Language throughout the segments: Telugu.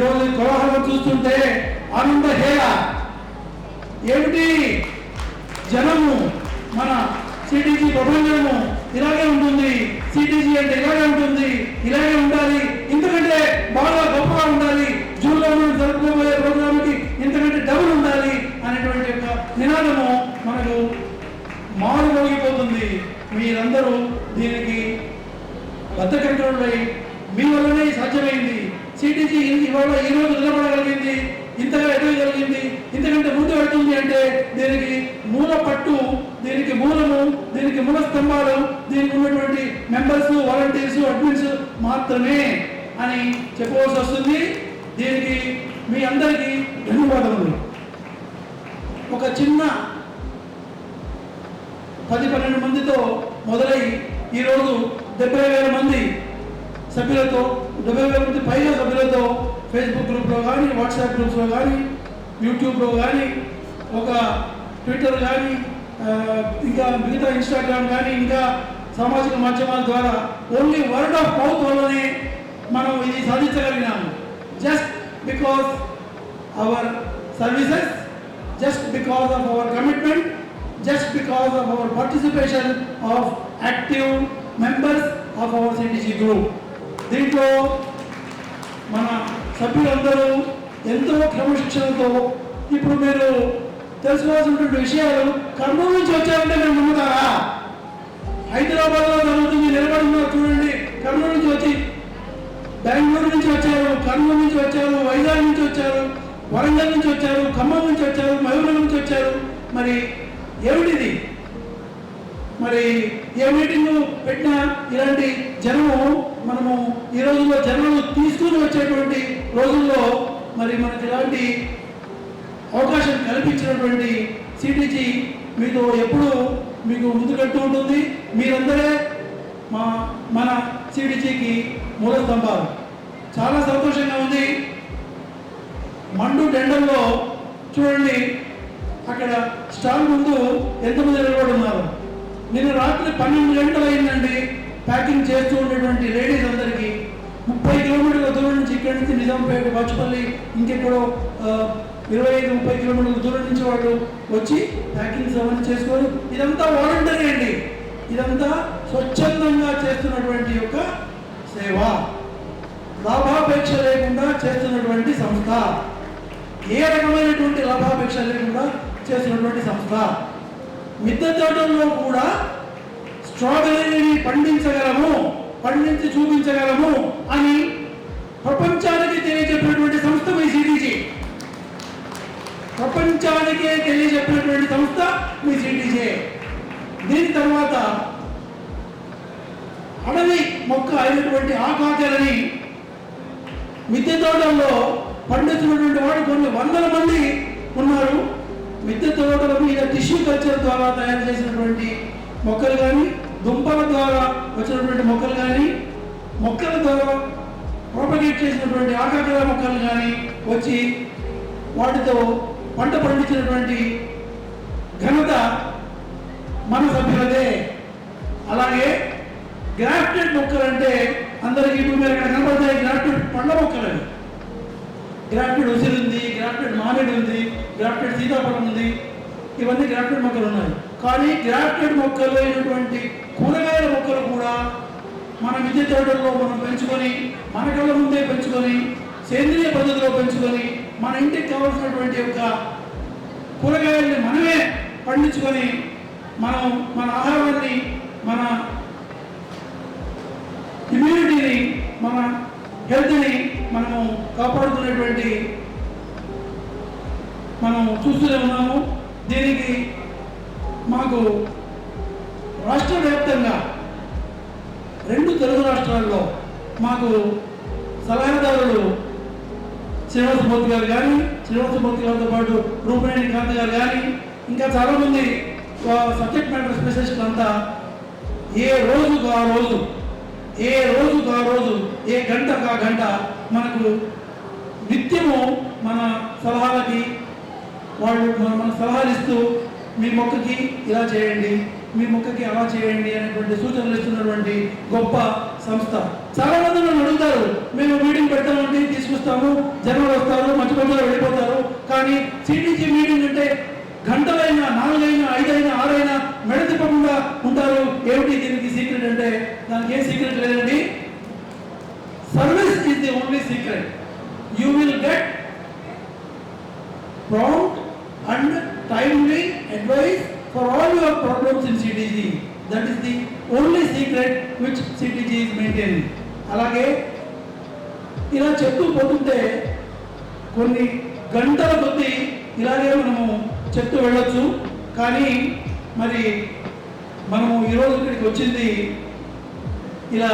రోజు కోలాహలం చూస్తుంటే ఆనంద హేళ. ఏమిటి? జనము మన సిటీజీ ప్రపంచము ఇలాగే ఉంటుంది. సిటీజీ అంటే ఇలాగే ఉంటుంది. ఇలాగే ఉండాలి. ఇంతకంటే బాగా గొప్పగా ఉండాలి. జూన్లో మనం జరుపుకోబోయే ప్రోగ్రామ్కి ఇంతకంటే డబుల్ ఉండాలి అనేటువంటి యొక్క నినాదము మనకు మారుమోగిపోతుంది మీరందరూ దీనికి బద్దకంట్రోలై మీ వల్లనే సాధ్యమైంది. సిటీజీ ఇవాళ ఈ రోజు నిలబడగలిగింది ఇంతగా ఎదగగలిగింది ఇంతకంటే ముందు వెళ్తుంది అంటే దీనికి మూల పట్టు దీనికి మూలము దీనికి మూల స్తంభాలు దీనికి ఉన్నటువంటి మెంబర్స్ వాలంటీర్స్ అడ్మిన్స్ మాత్రమే అని చెప్పవలసి వస్తుంది. దీనికి మీ అందరికీ ధన్యవాదములు. ఒక చిన్న పది పన్నెండు మందితో మొదలై ఈరోజు డెబ్బై వేల మంది సభ్యులతో డెబ్బై వేల మంది పైగా సభ్యులతో ఫేస్బుక్ గ్రూప్లో కానీ వాట్సాప్ గ్రూప్స్లో కానీ యూట్యూబ్లో కానీ ఒక ట్విట్టర్ కానీ ఇంకా మిగతా ఇన్స్టాగ్రామ్ కానీ ఇంకా సామాజిక మాధ్యమాల ద్వారా ఓన్లీ వర్డ్ ఆఫ్ మౌత్ వల్లనే మనం ఇది సాధించగలిగినాము. Just because our services just because of our commitment just because of our participation of active members of our CTG group దీంట్లో మన సభ్యులందరూ ఎంతో క్రమశిక్షణతో ఇప్పుడు మీరు తెలుసుకోవాల్సినటువంటి విషయాలు కర్నూలు నుంచి వచ్చారంటే మీరు నమ్ముతారా? హైదరాబాద్లో జరుగుతుంది నిలబడుతున్నారు చూడండి. కర్నూలు నుంచి వచ్చి బెంగళూరు నుంచి వచ్చారు కర్నూలు నుంచి వచ్చారు వైజాగ్ నుంచి వచ్చారు వరంగల్ నుంచి వచ్చారు ఖమ్మం నుంచి వచ్చారు మహబూబ్ నుంచి వచ్చారు. మరి ఏమిటిది? మరి ఏ మీటింగ్ పెట్టినా ఇలాంటి జనము మనము ఈ రోజుల్లో జనాలు తీసుకుని వచ్చేటువంటి రోజుల్లో మరి మనకి ఇలాంటి అవకాశం కల్పించినటువంటి సిటీజీ మీతో ఎప్పుడు మీకు ముందుకట్టు ఉంటుంది. మీరందరే మా మన సిటీజీకి మూల స్తంభాలు చాలా సంతోషంగా ఉంది. మండు టెండర్లో చూడండి అక్కడ స్టాల్ ముందు ఎంతమంది నిలబడి ఉన్నారు? నేను రాత్రి పన్నెండు గంటలు అయిందండి. ప్యాకింగ్ చేస్తూ ఉండేటువంటి లేడీస్ అందరికీ ముప్పై కిలోమీటర్ల దూరం నుంచి ఇక్కడి నుంచి నిజాంపేట బాచుపల్లి ఇంకెక్కడో ఇరవై ఐదు ముప్పై కిలోమీటర్ల దూరం నుంచి వాళ్ళు వచ్చి ప్యాకింగ్స్ అవన్నీ చేసుకొని ఇదంతా వాలంటరీ అండి. ఇదంతా స్వచ్ఛందంగా చేస్తున్నటువంటి యొక్క సేవ. లాభాపేక్ష లేకుండా చేస్తున్నటువంటి సంస్థ. ఏ రకమైనటువంటి లాభాపేక్ష లేకుండా చేస్తున్నటువంటి సంస్థ. మిద్దె తోటల్లో కూడా స్ట్రాబెర్రీ పండించగలము పండించి చూపించగలము అని ప్రపంచానికి తెలియజెప్పినటువంటి సంస్థ మీ సిటీజీ. ప్రపంచానికే తెలియజెప్పినటువంటి సంస్థ మీ సిటీజీ. దీని తర్వాత అడవి మొక్క అయినటువంటి ఆకాకలని మిద్దె తోటల్లో పండిస్తున్నటువంటి వాడు కొన్ని వందల మంది ఉన్నారు. మిద్దె తోటల మీద టిష్యూ కల్చర్ ద్వారా తయారు చేసినటువంటి మొక్కలు కానీ దుంపల ద్వారా వచ్చినటువంటి మొక్కలు కానీ మొక్కల ద్వారా ప్రాపగేట్ చేసినటువంటి ఆకాకర మొక్కలు కానీ వచ్చి వాటితో పంట పండించినటువంటి ఘనత మన సభ్యులదే. అలాగే గ్రాఫ్టెడ్ మొక్కలు అంటే అందరికి ఇప్పుడు మీరు ఇక్కడ కనపడతాయి గ్రాఫ్టెడ్ పండ్ల మొక్కలు. అవి గ్రాఫ్టెడ్ ఉసిరి ఉంది గ్రాఫ్టెడ్ మామిడి ఉంది గ్రాఫ్టెడ్ సీతాఫలం ఉంది ఇవన్నీ గ్రాఫ్టెడ్ మొక్కలు ఉన్నాయి. కానీ గ్రాఫ్టెడ్ మొక్కలు అయినటువంటి కూరగాయల మొక్కలు కూడా మన మిద్దె తోటల్లో మనం పెంచుకొని మన కళ్ళ ముందే పెంచుకొని సేంద్రియ పద్ధతిలో పెంచుకొని మన ఇంటికి కావాల్సినటువంటి యొక్క కూరగాయల్ని మనమే పండించుకొని మనం మన ఆహారాన్ని మన ఇమ్యూనిటీని మన హెల్త్ని మనము కాపాడుతున్నటువంటి మనం చూస్తూనే ఉన్నాము. దీనికి మాకు రాష్ట్ర వ్యాప్తంగా రెండు తెలుగు రాష్ట్రాల్లో మాకు సలహాదారులు శ్రీనివాసమూర్తి గారు కానీ శ్రీనివాసమూర్తి గారితో పాటు రూపనేని కాంత్ గారు కానీ ఇంకా చాలామంది సబ్జెక్ట్ మ్యాటర్ స్పెషలిస్టులు అంతా ఏ రోజుకు ఆ రోజు ఏ రోజుకు ఆ రోజు ఏ గంటకు ఆ గంట మనకు నిత్యము మన సలహాలకి వాళ్ళు మన సలహాలు ఇస్తూ మీ మొక్కకి ఇలా చేయండి మీ మొక్కకి అలా చేయండి అనేటువంటి సూచనలు ఇస్తున్నటువంటి గొప్ప సంస్థ. చాలా మంది నన్ను అడుగుతారు మేము మీటింగ్ పెడతామండి తీసుకొస్తాము జనాలు వస్తారు మంచి మంచిగా వెళ్ళిపోతారు. కానీ సిటీజీ మీటింగ్ అంటే గంటలైనా నాలుగైనా ఐదైనా ఆరైనా మెడ తిప్పకుండా ఉంటారు. ఏమిటి దీనికి సీక్రెట్ అంటే? దానికి ఏం సీక్రెట్ లేదండి? Service is the only secret కొన్ని గంటల కొద్ది ఇలాగే మనము చెప్తూ వెళ్ళొచ్చు. కానీ మరి మనము ఈరోజు ఇక్కడికి వచ్చింది ఇలా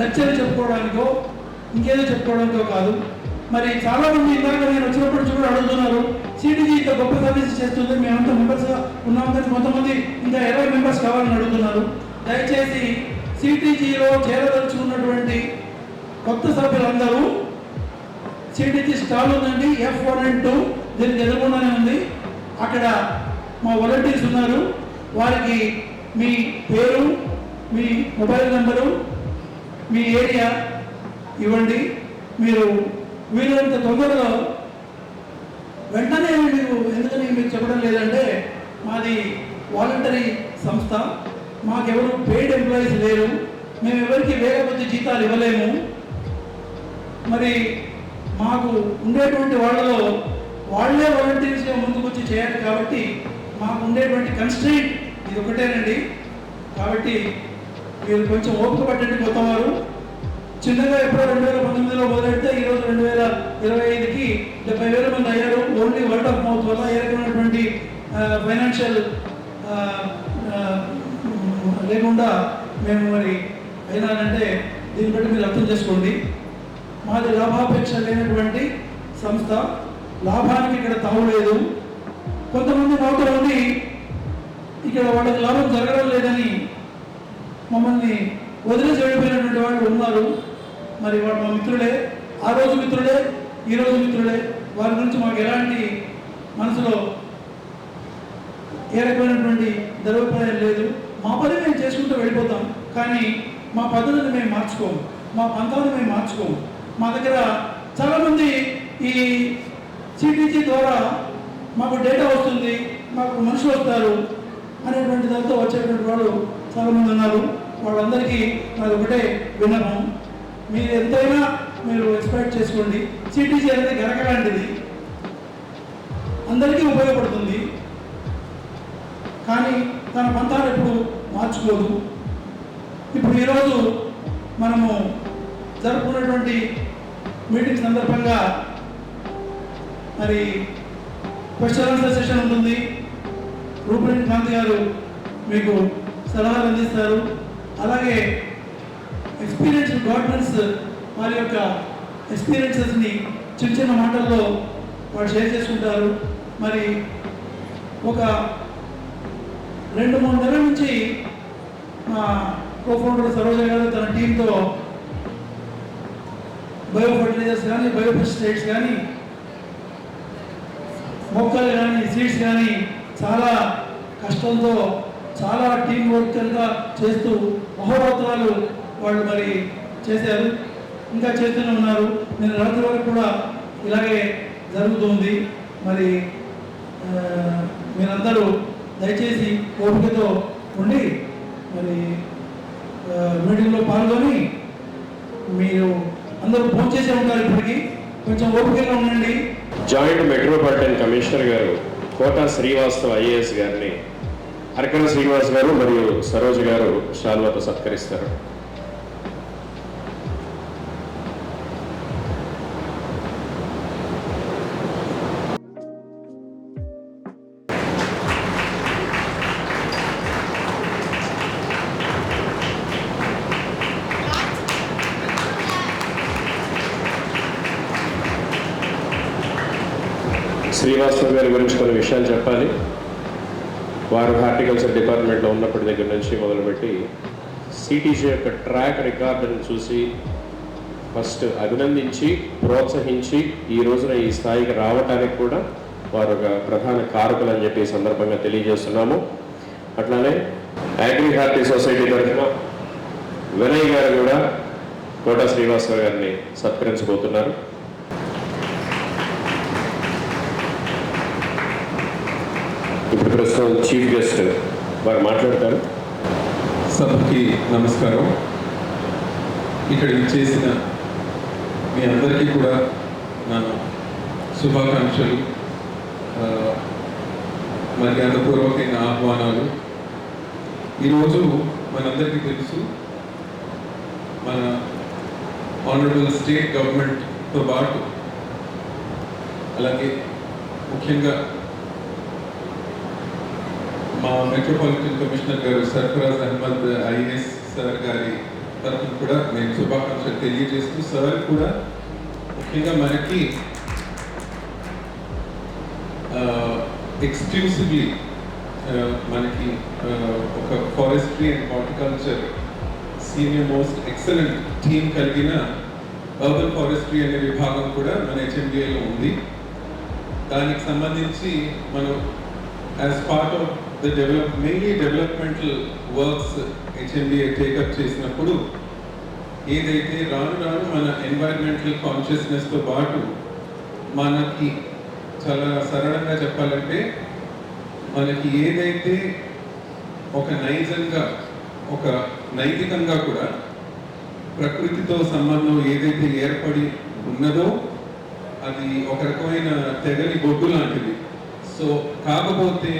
లెక్చర్ చెప్పుకోవడానికో ఇంకేదో చెప్పుకోవడానికో కాదు. మరి చాలామంది ఇందాక నేను వచ్చినప్పుడు చూడ అడుగుతున్నారు సిటీజీ ఇంత గొప్ప సర్వీస్ చేస్తుంది మేమంతా మెంబర్స్గా ఉన్నాం కానీ కొంతమంది ఇంకా ఇరవై మెంబర్స్ కావాలని అడుగుతున్నారు. దయచేసి సిటీజీలో చేరదలుచుకున్నటువంటి కొత్త సభ్యులందరూ సిటీజీ స్టాల్ ఉందండి ఎఫ్ వన్ అండ్ టూ దీనికి ఎదురుకుండానే ఉంది. అక్కడ మా వాలంటీర్స్ ఉన్నారు. వారికి మీ పేరు మీ మొబైల్ నెంబరు మీ ఏరియా ఇవ్వండి. మీరు వీలైనంత తొందరలో వెంటనే మీరు ఎందుకని మీకు చెప్పడం లేదంటే మాది వాలంటరీ సంస్థ. మాకెవరు పెయిడ్ ఎంప్లాయీస్ లేరు. మేము ఎవరికి వేరే జీతాలు ఇవ్వలేము. మరి మాకు ఉండేటువంటి వాళ్ళలో వాళ్ళే వాలంటీర్స్గా ముందుకొచ్చి చేయాలి కాబట్టి మాకు ఉండేటువంటి కన్స్ట్రెయింట్ ఇది ఒకటేనండి. కాబట్టి మీరు కొంచెం ఓపిక పట్టండి కొత్తవారు. చిన్నగా ఎప్పుడో రెండు వేల పంతొమ్మిదిలో మొదలెడితే ఈరోజు రెండు వేల ఇరవై ఐదుకి డెబ్బై వేల మంది అయ్యారు. ఓన్లీ వర్డ్ ఆఫ్ మౌత్ వల్ల ఏ రకమైనటువంటి ఫైనాన్షియల్ లేకుండా మేము మరి అయినానంటే దీన్ని బట్టి మీరు అర్థం చేసుకోండి. మాది లాభాపేక్ష లేనటువంటి సంస్థ. లాభానికి ఇక్కడ తావు లేదు. కొంతమంది మాతో ఉండి ఇక్కడ వాళ్ళకి లాభం జరగడం లేదని మమ్మల్ని వదిలేసి వెళ్ళిపోయినటువంటి వాళ్ళు ఉన్నారు. మరి వాళ్ళు మా మిత్రులే. ఆ రోజు మిత్రులే ఈ రోజు మిత్రులే. వారి గురించి మాకు ఎలాంటి మనసులో ఏ రకమైనటువంటి ధర్మప్రాయం లేదు. మా పని మేము చేసుకుంటూ వెళ్ళిపోతాం. కానీ మా పద్ధతిని మేము మార్చుకోము. మా పంతాన్ని మేము మార్చుకోము. మా దగ్గర చాలామంది ఈ సిటీజీ ద్వారా మాకు డేటా వస్తుంది మాకు మనుషులు వస్తారు అనేటువంటి దాంతో వచ్చేటువంటి వాళ్ళు చాలామంది ఉన్నారు. వాళ్ళందరికీ నాది ఒకటే విన్నపం. మీరు ఎంతైనా మీరు ఎక్స్పెక్ట్ చేసుకోండి. సిటీజీ అనేది గరక లాంటిది అందరికీ ఉపయోగపడుతుంది. కానీ తన పంతాలు ఎప్పుడు మార్చుకోదు. ఇప్పుడు ఈరోజు మనము జరుపుకున్నటువంటి మీటింగ్ సందర్భంగా మరి క్వశ్చన్ ఆన్సర్ సెషన్ ఉంటుంది. రూపరేణి కాంతి గారు మీకు సలహాలు అందిస్తారు. అలాగే ఎక్స్పీరియన్స్ గవర్నెన్స్ వారి యొక్క ఎక్స్పీరియన్సెస్ని చిన్న చిన్న మాటల్లో వాళ్ళు షేర్ చేసుకుంటారు. మరి ఒక రెండు మూడు నెలల నుంచి మా కోఫౌండర్ సరోజ గారు తన టీంతో బయో ఫర్టిలైజర్స్ కానీ బయో పెస్టిసైడ్స్ కానీ మొక్కలు కానీ సీడ్స్ కానీ చాలా కష్టంతో చాలా టీం వర్క్ కనుక చేస్తూ అహోరాత్రాలు వాళ్ళు మరి చేశారు. ఇంకా చేస్తూనే ఉన్నారు. నేను రాత్రి వరకు కూడా ఇలాగే జరుగుతుంది. మరి మీరందరూ దయచేసి ఓపికతో ఉండి మరి మీటింగ్లో పాల్గొని మీరు అందరూ ఫోన్ చేసే ఉంటారు ఇప్పటికి. కొంచెం ఓపికగా ఉండండి. జాయింట్ మెట్రోపాలిటన్ కమిషనర్ గారు కోటా శ్రీవాస్తవ్ ఐఏఎస్ గారిని అరకల శ్రీనివాస్ గారు మరియు సరోజ్ గారు శాల్వతో సత్కరిస్తారు. శ్రీవాస్తవ్ గారి గురించి కొన్ని విషయాలు చెప్పాలి. వారు హార్టికల్చర్ డిపార్ట్మెంట్లో ఉన్నప్పటి దగ్గర నుంచి మొదలుపెట్టి సిటీసీ యొక్క ట్రాక్ రికార్డును చూసి ఫస్ట్ అభినందించి ప్రోత్సహించి ఈ రోజున ఈ స్థాయికి రావటానికి కూడా వారు ఒక ప్రధాన కారకులు అని చెప్పి సందర్భంగా తెలియజేస్తున్నాము. అట్లానే అగ్రి హార్టీ సొసైటీ తరఫున వినయ్ గారు కూడా కోట శ్రీనివాసరావు గారిని సత్కరించబోతున్నారు. ఇప్పుడు చీఫ్ గెస్ట్ వారు మాట్లాడతారు. సభకి నమస్కారం. ఇక్కడ చేసిన మీ అందరికీ కూడా నా శుభాకాంక్షలు. మర్యాదపూర్వకమైన ఆహ్వానాలు. ఈరోజు మనందరికీ తెలుసు మన ఆనరబుల్ స్టేట్ గవర్నమెంట్తో పాటు అలాగే ముఖ్యంగా మా మెట్రోపాలిటన్ కమిషనర్ గారు సర్ఫరాజ్ అహ్మద్ ఐఏఎస్ సార్ గారి తరఫున కూడా మేము శుభాకాంక్షలు తెలియజేస్తూ సార్ కూడా ముఖ్యంగా మనకి ఎక్స్క్లూసివ్లీ మనకి ఒక forestry and horticulture senior most excellent team కలిగిన అర్బన్ ఫారెస్ట్రీ అనే విభాగం కూడా మన హెచ్ఎండిఏలో ఉంది. దానికి సంబంధించి మనం as part of the develop mainly developmental works HMDA take up చేసినప్పుడు ఏదైతే రాను రాను మన ఎన్వైరన్మెంటల్ కాన్షియస్నెస్తో పాటు మనకి చాలా సరళంగా చెప్పాలంటే మనకి ఏదైతే ఒక నైజంగా ఒక నైతికంగా కూడా ప్రకృతితో సంబంధం ఏదైతే ఏర్పడి ఉన్నదో అది ఒక రకమైన తెగని బొడ్డు లాంటిది. సో కాకపోతే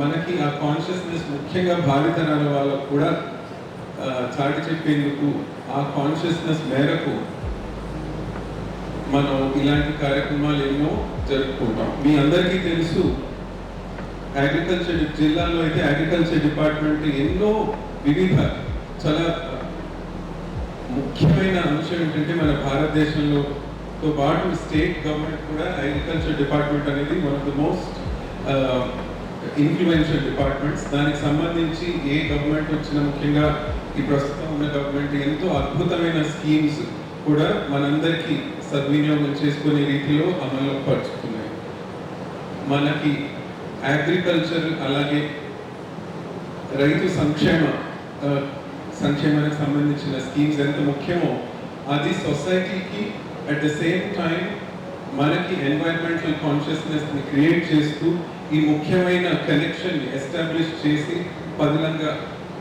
మనకి ఆ కాన్షియస్నెస్ ముఖ్యంగా భావితరాల వాళ్ళకు కూడా చాటి చెప్పేందుకు ఆ కాన్షియస్నెస్ మేరకు మనం ఇలాంటి కార్యక్రమాలు ఎన్నో జరుపుకుంటాం. మీ అందరికీ తెలుసు అగ్రికల్చర్ జిల్లాలో అయితే అగ్రికల్చర్ డిపార్ట్మెంట్ ఎన్నో వివిధ చాలా ముఖ్యమైన అంశం ఏంటంటే మన భారతదేశంలో తో పాటు స్టేట్ గవర్నమెంట్ కూడా అగ్రికల్చర్ డిపార్ట్మెంట్ అనేది one of the most influential departments దానికి సంబంధించి ఏ గవర్నమెంట్ వచ్చినా ముఖ్యంగా ఈ ప్రస్తుతం ఉన్న గవర్నమెంట్ ఎంతో అద్భుతమైన స్కీమ్స్ కూడా మనందరికీ సద్వినియోగం చేసుకునే రీతిలో అమలు పరుచుకున్నాయి. మనకి అగ్రికల్చర్ అలాగే రైతు సంక్షేమ సంక్షేమానికి సంబంధించిన స్కీమ్స్ ఎంత ముఖ్యమో అది సొసైటీకి అట్ ద సేమ్ టైం మనకి ఎన్వైరన్మెంటల్ కాన్షియస్నెస్ని క్రియేట్ చేస్తూ ఈ ముఖ్యమైన కనెక్షన్ ఎస్టాబ్లిష్ చేసి పదిలంగా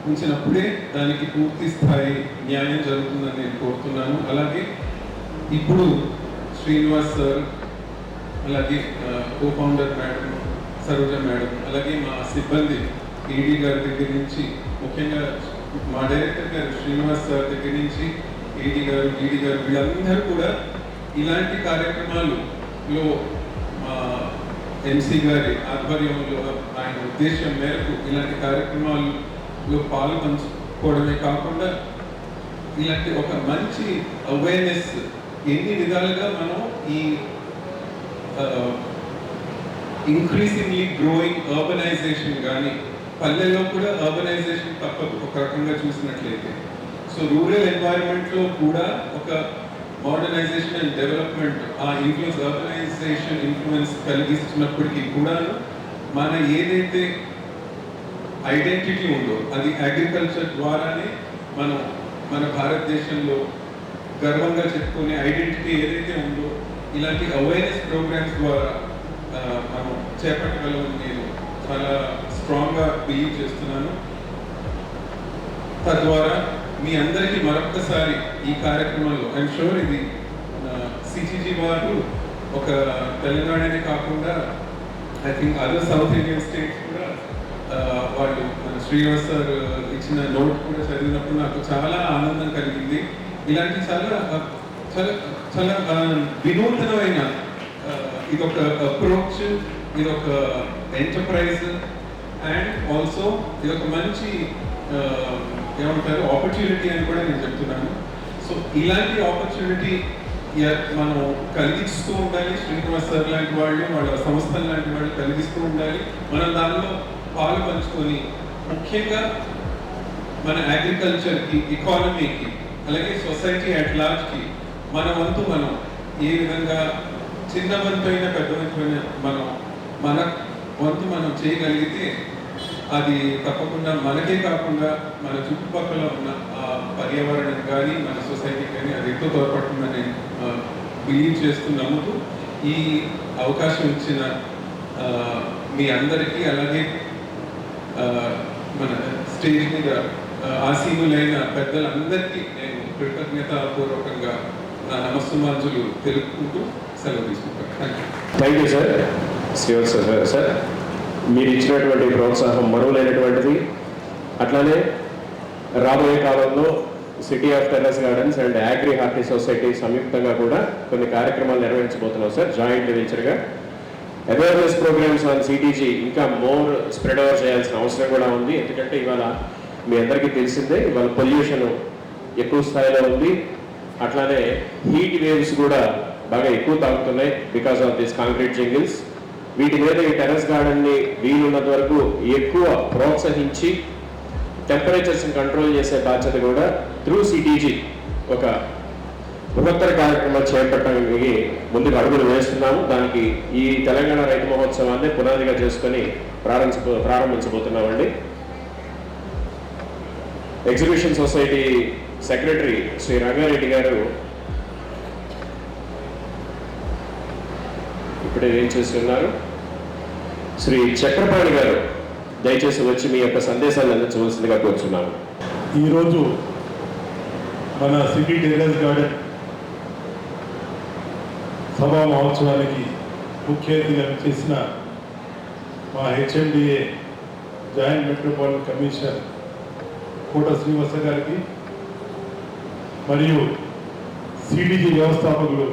ఉంచినప్పుడే దానికి పూర్తి స్థాయి న్యాయం జరుగుతుందని నేను కోరుతున్నాను. అలాగే ఇప్పుడు శ్రీనివాస్ సార్ అలాగే co founder madam Saroja madam అలాగే మా సిబ్బంది ఈడీ గారి దగ్గర నుంచి ముఖ్యంగా మా డైరెక్టర్ గారు శ్రీనివాస్ సార్ దగ్గర నుంచి ఈడీ గారు ఈడీ గారు వీళ్ళందరూ కూడా ఇలాంటి కార్యక్రమాలలో ఎంసీ గారి ఆధ్వర్యంలో ఆయన ఉద్దేశం మేరకు ఇలాంటి కార్యక్రమాల్లో పాలు పంచుకోవడమే కాకుండా ఇలాంటి ఒక మంచి అవేర్నెస్ ఎన్ని విధాలుగా మనం ఈ ఇంక్రీజింగ్లీ గ్రోయింగ్ అర్బనైజేషన్ కానీ పల్లెల్లో కూడా అర్బనైజేషన్ తప్పదు. ఒక రకంగా చూసినట్లయితే. సో రూరల్ ఎన్వైరన్మెంట్లో కూడా ఒక మోడర్నైజేషన్ అండ్ డెవలప్మెంట్ ఆ ఇన్ఫ్లుయెన్స్ అర్బనైజేషన్ ఇన్ఫ్లుయెన్స్ కలిగిస్తున్నప్పటికీ కూడా మన ఏదైతే ఐడెంటిటీ ఉందో అది అగ్రికల్చర్ ద్వారానే మనం మన భారతదేశంలో గర్వంగా చెప్పుకునే ఐడెంటిటీ ఏదైతే ఉందో ఇలాంటి అవేర్నెస్ ప్రోగ్రామ్స్ ద్వారా మనం చేపట్టగలమని నేను చాలా స్ట్రాంగ్గా బిలీవ్ చేస్తున్నాను. తద్వారా మీ అందరికీ మరొక్కసారి ఈ కార్యక్రమంలో ఐఎమ్ షూర్ ఇది సిటీజీ వారు ఒక తెలంగాణనే కాకుండా I think other South Indian states కూడా వాళ్ళు మన శ్రీనివాస్ సార్ ఇచ్చిన నోట్ కూడా చదివినప్పుడు నాకు చాలా ఆనందం కలిగింది. ఇలాంటి చాలా చాలా చాలా ఆ, వినూతనమైన ఇదొక అప్రోచ్ ఇదొక ఎంటర్ప్రైజ్ అండ్ ఆల్సో ఇదొక మంచి ఏమంటారు ఆపర్చునిటీ అని కూడా నేను చెప్తున్నాను. సో ఇలాంటి ఆపర్చునిటీ మనం కలిగిస్తూ ఉండాలి. శ్రీనివాస్ సార్ లాంటి వాళ్ళు వాళ్ళ సంస్థలు లాంటి వాళ్ళు కలిగిస్తూ ఉండాలి. మనం దానిలో పాలు పంచుకొని ముఖ్యంగా మన అగ్రికల్చర్కి ఎకానమీకి అలాగే సొసైటీ అట్ లార్జ్కి మన వంతు మనం ఏ విధంగా చిన్న వంతు అయినా పెద్ద వంతు అయినా మనం మన వంతు మనం చేయగలిగితే అది తప్పకుండా మనకే కాకుండా మన చుట్టుపక్కల ఉన్న పర్యావరణం కానీ మన సొసైటీ కానీ అది ఎంతో తోడ్పడుతుందని బిలీవ్ చేస్తూ నమ్ముతూ ఈ అవకాశం ఇచ్చిన మీ అందరికీ అలాగే మన స్టేజ్ మీద ఆసీనులైన పెద్దలందరికీ నేను కృతజ్ఞతాపూర్వకంగా నా నమస్సుమాంజులు తెలుపుకుంటూ సెలవు తీసుకుంటాను. Thank you sir sir sir మీరు ఇచ్చినటువంటి ప్రోత్సాహం మరువలేనటువంటిది. అట్లానే రాబోయే కాలంలో city of terrace gardens and agri horti society సంయుక్తంగా కూడా కొన్ని కార్యక్రమాలు నిర్వహించబోతున్నాం సార్ జాయింట్ వెంచర్గా. అవేర్నెస్ ప్రోగ్రామ్స్ ఆన్ సిటీజీ ఇంకా మోర్ స్ప్రెడ్ ఓవర్ చేయాల్సిన అవసరం కూడా ఉంది. ఎందుకంటే ఇవాళ మీ అందరికీ తెలిసిందే ఇవాళ పొల్యూషన్ ఎక్కువ స్థాయిలో ఉంది. అట్లానే హీట్ వేవ్స్ కూడా బాగా ఎక్కువ తాగుతున్నాయి because of this concrete jungles వీటి మీద ఈ టెర్రస్ గార్డెన్ని వీలున్నంత వరకు ఎక్కువ ప్రోత్సహించి టెంపరేచర్స్ని కంట్రోల్ చేసే బాధ్యత కూడా త్రూ సిటీజీ ఒక బృహత్తర కార్యక్రమాలు చేపట్టడానికి ముందుకు అడుగులు వేస్తున్నాము. దానికి ఈ తెలంగాణ రైతు మహోత్సవాన్ని పునాదిగా చేసుకొని ప్రారంభించబో ప్రారంభించబోతున్నామండి. Exhibition society secretary Shri Rangareddy గారు ఇప్పుడే ఏం చేస్తున్నారు? శ్రీ చక్రపాణి గారు దయచేసి వచ్చి మీ యొక్క సందేశాన్ని అందించవలసిందిగా కోరుచున్నాను. ఈరోజు మన సిటీ టెరస్ గార్డెన్ సభా మహోత్సవానికి ముఖ్య అతిథిగా చేసిన మా HMDA joint metropolitan commissioner Kota Srinivasa గారికి మరియు సిడిజి వ్యవస్థాపకులు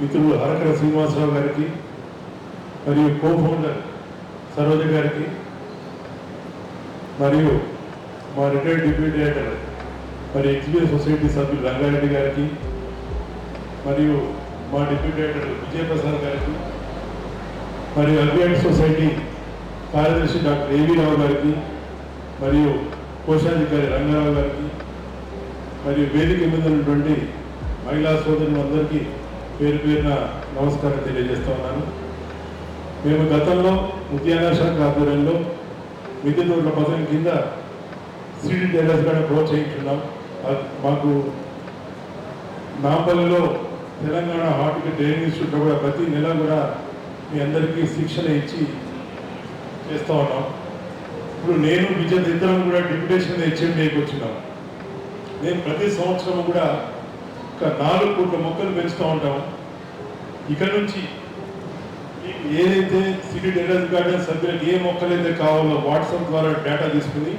మిత్రులు హరకర శ్రీనివాసరావు గారికి మరియు కో ఫౌండర్ సరోజ గారికి మరియు మా రిటైర్డ్ డిప్యూటీ డైరెక్టర్ మరి ఎగ్జిబిషన్ సొసైటీ సభ్యులు రంగారెడ్డి గారికి మరియు మా డిప్యూటీ డైరెక్టర్ విజయప్రసాద్ గారికి మరియు అగ్రియాట్ సొసైటీ కార్యదర్శి డాక్టర్ ఏవి రావు గారికి మరియు కోశాధికారి రంగారావు గారికి మరియు వేదిక మీద ఉన్నటువంటి మహిళా సోదరులందరికీ పేరు పేరున నమస్కారం తెలియజేస్తా ఉన్నాను. మేము గతంలో ఉద్యాన శాఖ ఆధ్వర్యంలో విద్యుత్ రోడ్ల పథకం కింద సిటీ టెర్రస్ కూడా ప్రోత్సహించున్నాం మాకు నాంపల్లిలో తెలంగాణ హార్టికి ట్రైనింగ్ ఇన్స్టిట్యూట్లో కూడా ప్రతి నెల కూడా మీ అందరికీ శిక్షణ ఇచ్చి చేస్తూ ఉన్నాం. ఇప్పుడు నేను విజయ్ ఇద్దరం కూడా డిప్యుటేషన్ హెచ్ఎండికి వచ్చినాం. నేను ప్రతి సంవత్సరం కూడా ఒక నాలుగు కోట్ల మొక్కలు పెంచుతూ ఉంటాం. ఇక్కడ నుంచి ఏదైతే సిటీ డేటా గార్డెన్ సభ్యులకు ఏ మొక్కలైతే కావాలో వాట్సాప్ ద్వారా డేటా తీసుకుని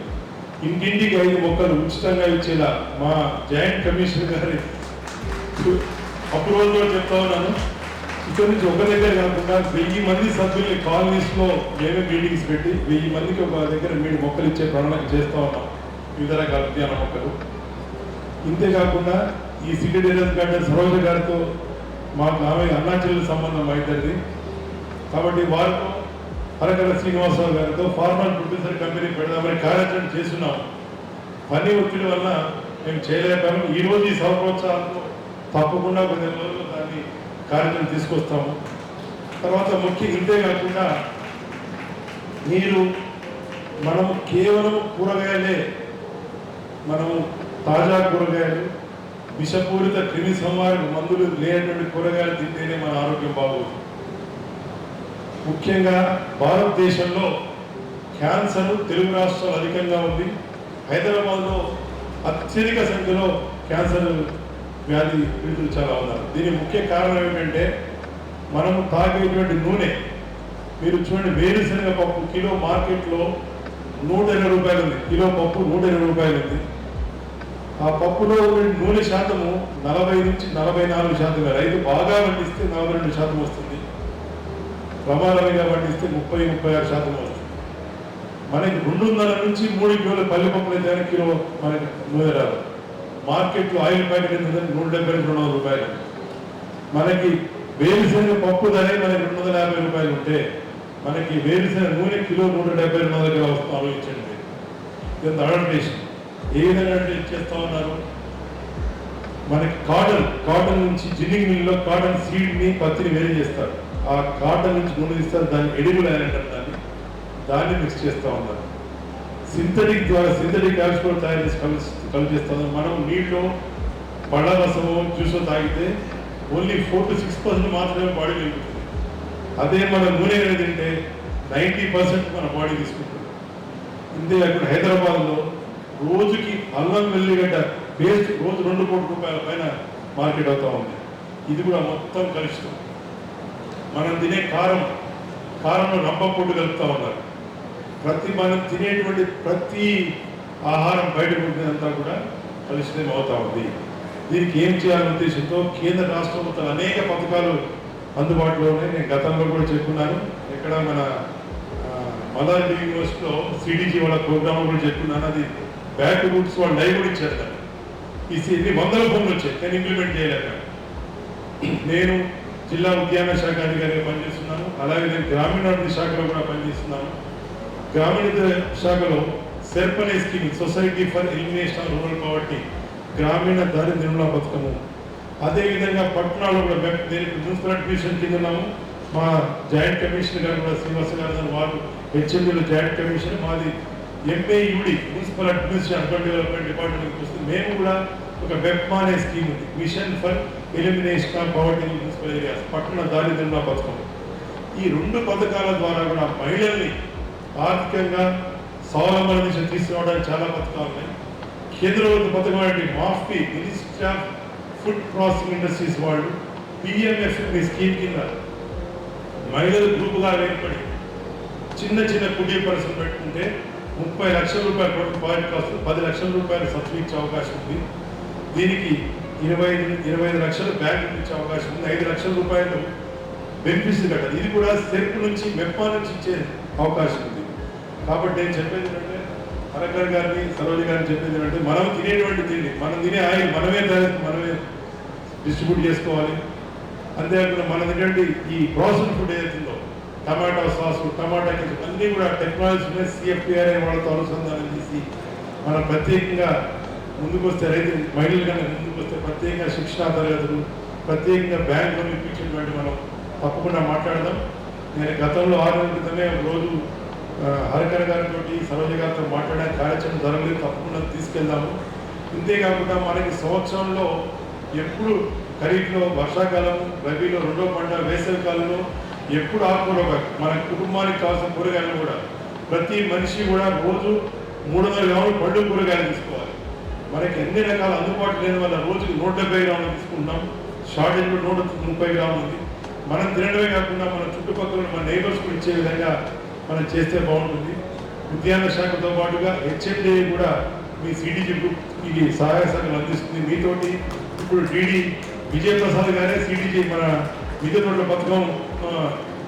ఇంటింటికి ఐదు మొక్కలు ఉచితంగా ఇచ్చేలా మా జాయింట్ కమిషనర్ గారి అప్రూవల్ కూడా చెప్తా ఉన్నాను. ఇక్కడ నుంచి ఒక దగ్గర కాకుండా వెయ్యి మంది సభ్యుల్ని కాలనీస్లో మేమే మీటింగ్స్ పెట్టి వెయ్యి మందికి ఒక దగ్గర మీరు మొక్కలు ఇచ్చే ప్రణాళిక చేస్తూ ఉన్నాం. వివిధ రకాల ఉద్యాన మొక్కలు. ఇంతేకాకుండా ఈ సిటీ డేటా గార్డెన్ సరోజ గారితో మాకు ఆమె అన్నాచెల్లి సంబంధం మా కాబట్టి వారితో హరకర శ్రీనివాసరావు గారితో ఫార్మల్ ప్రొడ్యూసర్ కంపెనీ పెడదామని కార్యాచరణ చేస్తున్నాం. పని ఒత్తిడి వల్ల మేము చేయలేకపోయాము. ఈ రోజు ఈ సంవత్సరాలతో తప్పకుండా కొన్ని రోజులు దాన్ని కార్యక్రమం తీసుకొస్తాము. తర్వాత ముఖ్య ఇంతే కాకుండా మీరు మనం కేవలం కూరగాయలే మనము తాజా కూరగాయలు విషపూరిత క్రిమి సంహారక మందులు లేనటువంటి కూరగాయలు తింటేనే మన ఆరోగ్యం బాగోదు. ముఖ్యంగా భారతదేశంలో క్యాన్సర్ తెలుగు రాష్ట్రాలు అధికంగా ఉంది. హైదరాబాద్లో అత్యధిక సంఖ్యలో క్యాన్సర్ వ్యాధి పీడితులు చాలా ఉన్నారు. దీని ముఖ్య కారణం ఏమిటంటే మనము తాగేటువంటి నూనె మీరు చూడండి వేరుశనగ పప్పు కిలో మార్కెట్లో నూట ఇరవై రూపాయలు ఉంది. కిలో పప్పు నూట ఇరవై రూపాయలు ఉంది. ఆ పప్పులో నూనె శాతము నలభై నుంచి నలభై నాలుగు శాతం రైతు బాగా పండిస్తే నలభై రెండు శాతం వస్తుంది. ప్రమాదమైన పండిస్తే ముప్పై ముప్పై ఆరు శాతం వస్తుంది. మనకి రెండున్నర నుంచి మూడు కిలోల పల్లి పప్పులు అయితే కిలో మనకి నూనె రాదు. మార్కెట్లో ఆయిల్ ప్యాకెట్ ఎంత నూట డెబ్బై రెండు వందల రూపాయలు. మనకి వేరుశనగ పప్పు ధర మనకి రెండు వందల యాభై రూపాయలు ఉంటే మనకి వేరుశనగ నూనె కిలో నూట డెబ్బై రెండు వందల కిలో వస్తుంది ఆలోచించండి. ఇది అడల్టేషన్ ఏ విధంగా అంటే చేస్తా ఉన్నారు? మనకి కాటన్ కాటన్ నుంచి జిన్నింగ్ మిల్లో కాటన్ సీడ్ని పత్తిని వేరు చేస్తారు. ఆ కాటన్ నుంచి నూనె తీస్తారు దాన్ని ఎడిబుల్ అయినట్టు అంటారు దాన్ని దాన్ని మిక్స్ చేస్తూ ఉన్నారు. సింథటిక్ ద్వారా సింథటిక్ యాప్స్ కూడా తయారు చేసి కలిసి కలిసి మనం నీటిలో పళ్ళ రసము జ్యూసో తాగితే only four to six percent మాత్రమే బాడీ వెళ్తుంది. అదే మన నూనె అనేది తింటే నైంటీ పర్సెంట్ మన బాడీ తీసుకుంటుంది. ఇంతే కాకుండా హైదరాబాద్లో రోజుకి అల్లం వెల్లిగడ్డ పేస్ట్ రోజు రెండు కోట్ల రూపాయల పైన మార్కెట్ అవుతా ఉంది. ఇది కూడా మొత్తం కలుషితం. మనం తినే కారం కారంలో రంప కలుపుతూ ఉన్నారు. ప్రతి మనం తినేటువంటి ప్రతి ఆహారం బయటకు పుట్టినంతా కూడా కలుషితం అవుతా ఉంది. దీనికి ఏం చేయాలనే ఉద్దేశంతో కేంద్ర రాష్ట్ర ప్రభుత్వాలు అనేక పథకాలు అందుబాటులో ఉన్నాయి. నేను గతంలో కూడా చెప్పున్నాను. ఇక్కడ మన మదర్ యూనివర్సిటీలో సిడిజీ వాళ్ళ ప్రోగ్రామ్ కూడా చెప్పున్నాను. అది బ్యాక్ రూట్స్ వాళ్ళు లైవ్ కూడా ఇచ్చారు ఈ సి- వందల ఫోన్లు వచ్చాయి. కానీ ఇంప్లిమెంట్ చేయలేక నేను జిల్లా ఉద్యాన శాఖ అధికారిగా పనిచేస్తున్నాను. అలాగే నేను గ్రామీణాభివృద్ధి శాఖలో కూడా పనిచేస్తున్నాను. గ్రామీణ శాఖలో సెర్పనే scheme society for elimination of rural poverty గ్రామీణ దారి నిర్మూలన పథకము. అదేవిధంగా పట్టణాల్లో కూడా మేము దీనికి మున్సిపల్ అడ్మినిస్ట్రేషన్ కింద ఉన్నాము. మా జాయింట్ కమిషనర్ గారు కూడా శ్రీనివాస గారు వారు హెచ్ఎండీలో జాయింట్ కమిషన్ మాది MAUD municipal administration urban development department వస్తుంది. మేము కూడా ఒక వెబ్మా అనే స్కీమ్ ఉంది. Mission for elimination of poverty municipal areas పట్టణ దారి పథకం ఈ రెండు పథకాల ద్వారా కూడా మహిళల్ని ఆర్థికంగా స్వావలంబన దిశ తీసుకురావడానికి చాలా పథకాలు ఉన్నాయి. కేంద్ర ప్రభుత్వ పథకం అంటే మాఫీ ministry of food processing industries వాళ్ళు పిఎంఎఫ్ మీ స్కీమ్ కింద మహిళలు గ్రూపుగా ఏర్పడి చిన్న చిన్న కుటీర పరిశ్రమ పెట్టుకుంటే ముప్పై లక్షల రూపాయల టోటల్ ప్రాజెక్ట్ కాస్ట్ పది లక్షల రూపాయలు సబ్సిడీ ఇచ్చే అవకాశం ఉంది. దీనికి ఇరవై ఇరవై ఐదు లక్షలు బ్యాంక్ ఇచ్చే అవకాశం ఉంది. ఐదు లక్షల రూపాయలు బెనిఫిట్స్ కట్టాలి ఇది కూడా సెర్ప్ నుంచి మెప్పా నుంచి ఇచ్చే అవకాశం ఉంది. కాబట్టి నేను చెప్పేది ఏంటంటే అరకర్ గారిని సరోజ గారిని చెప్పేది ఏంటంటే మనం తినేటువంటి తిండి మనం తినే ఆయిల్ మనమే మనమే డిస్ట్రిబ్యూట్ చేసుకోవాలి. అంతేకాకుండా మన తినేటువంటి ఈ ప్రాసెస్ ఫుడ్ ఏదైతుందో టమాటా సాస్ టమాటా కెచప్ అన్నీ కూడా టెక్నాలజీ సిఎఫ్టీఆర్ఐ వాళ్ళతో అనుసంధానం చేసి మనం ప్రత్యేకంగా ముందుకు వస్తే రైతు మహిళలు కన్నా ముందుకు వస్తే ప్రత్యేకంగా శిక్షణా తరగతులు ప్రత్యేకంగా బ్యాంకులు ఇప్పించినటువంటి మనం తప్పకుండా మాట్లాడదాం. నేను గతంలో ఆరు నెలల క్రితమే రోజు హరికర్ గారితో సరోజ గారితో మాట్లాడే కార్యాచరణ జరగలేదు తప్పకుండా తీసుకెళ్దాము. ఇంతేకాకుండా మనకి సంవత్సరంలో ఎప్పుడు ఖరీఫ్లో వర్షాకాలం రబీలో రెండో పంట వేసవి కాలంలో ఎప్పుడు ఆకుకూర మన కుటుంబానికి కావాల్సిన కూరగాయలు కూడా ప్రతి మనిషి కూడా రోజు మూడు వందల గ్రాములు పండు కూరగాయలు తీసుకోవాలి. మనకి ఎన్ని రకాల అందుబాటు లేని వల్ల రోజుకి నూట డెబ్బై గ్రాములు తీసుకుంటున్నాం. షార్టేజ్ కూడా నూట ముప్పై గ్రాములు ఉంది. మనం తినడమే కాకుండా మన చుట్టుపక్కల మన నైబర్స్ కూడా ఇచ్చే విధంగా మనం చేస్తే బాగుంటుంది. ఉద్యాన శాఖతో పాటుగా హెచ్ఎండి కూడా మీ సిడిజి గ్రూప్ ఇది సహాయ సహకారం అందిస్తుంది. మీతోటి ఇప్పుడు డిడి విజయప్రసాద్ గారే సిడిజి మన విద్యుత్ తోటల పథకం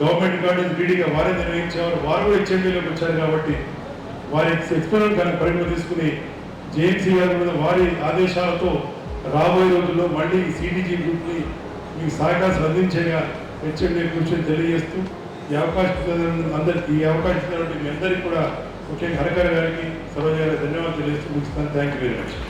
గవర్నమెంట్ గార్డెన్స్ డీడీగా వారే నిర్వహించేవారు. వారు కూడా హెచ్ఎండిలోకి వచ్చారు కాబట్టి వారి ఎక్స్పీరియన్స్ కానీ పరిగణ తీసుకుని జేఎన్సీ గారు కూడా వారి ఆదేశాలతో రాబోయే రోజుల్లో మళ్ళీ సిడిజీ గ్రూప్ని మీకు సహకారం అందించేగా హెచ్ఎండి కూర్చొని తెలియజేస్తూ ఈ అవకాశం అందరికీ ఈ అవకాశం మీ అందరికీ కూడా ముఖ్యంగా హరకర్ గారికి సరోజ గారికి ధన్యవాదాలు తెలియజేస్తూ ముగిస్తాను థ్యాంక్ యూ వెరీ మచ్